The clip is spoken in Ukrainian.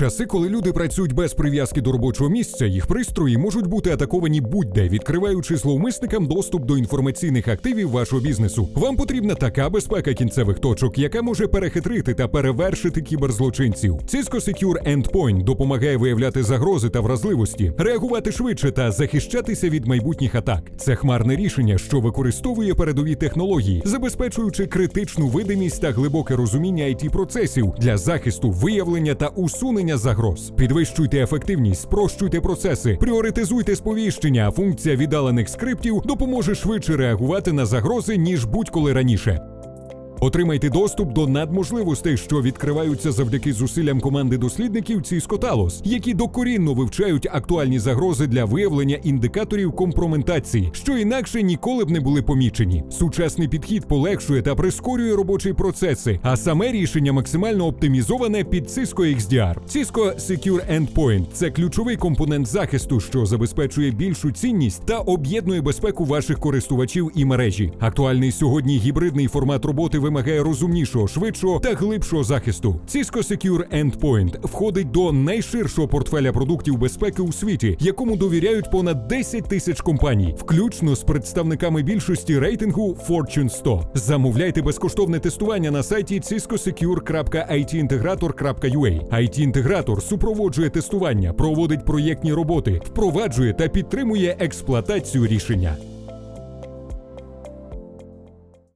часи, коли люди працюють без прив'язки до робочого місця, їх пристрої можуть бути атаковані будь-де, відкриваючи зловмисникам доступ до інформаційних активів вашого бізнесу. Вам потрібна така безпека кінцевих точок, яка може перехитрити та перевершити кіберзлочинців. Cisco Secure Endpoint допомагає виявляти загрози та вразливості, реагувати швидше та захищатися від майбутніх атак. Це хмарне рішення, що використовує передові технології, забезпечуючи критичну видимість та глибоке розуміння it процесів для захисту, виявлення та усунення загроз. Підвищуйте ефективність, спрощуйте процеси, пріоритизуйте сповіщення. Функція віддалених скриптів допоможе швидше реагувати на загрози ніж будь-коли раніше. Отримайте доступ до надможливостей, що відкриваються завдяки зусиллям команди дослідників Cisco Talos, які докорінно вивчають актуальні загрози для виявлення індикаторів компроментації, що інакше ніколи б не були помічені. Сучасний підхід полегшує та прискорює робочі процеси, а саме рішення максимально оптимізоване під Cisco XDR. Cisco Secure Endpoint – це ключовий компонент захисту, що забезпечує більшу цінність та об'єднує безпеку ваших користувачів і мережі. Актуальний сьогодні гібридний формат роботи вимагає розумнішого, швидшого та глибшого захисту. Cisco Secure Endpoint входить до найширшого портфеля продуктів безпеки у світі, якому довіряють понад 10 тисяч компаній, включно з представниками більшості рейтингу Fortune 100. Замовляйте безкоштовне тестування на сайті ciscosecure.itintegrator.ua. IT-інтегратор супроводжує тестування, проводить проєктні роботи, впроваджує та підтримує експлуатацію рішення.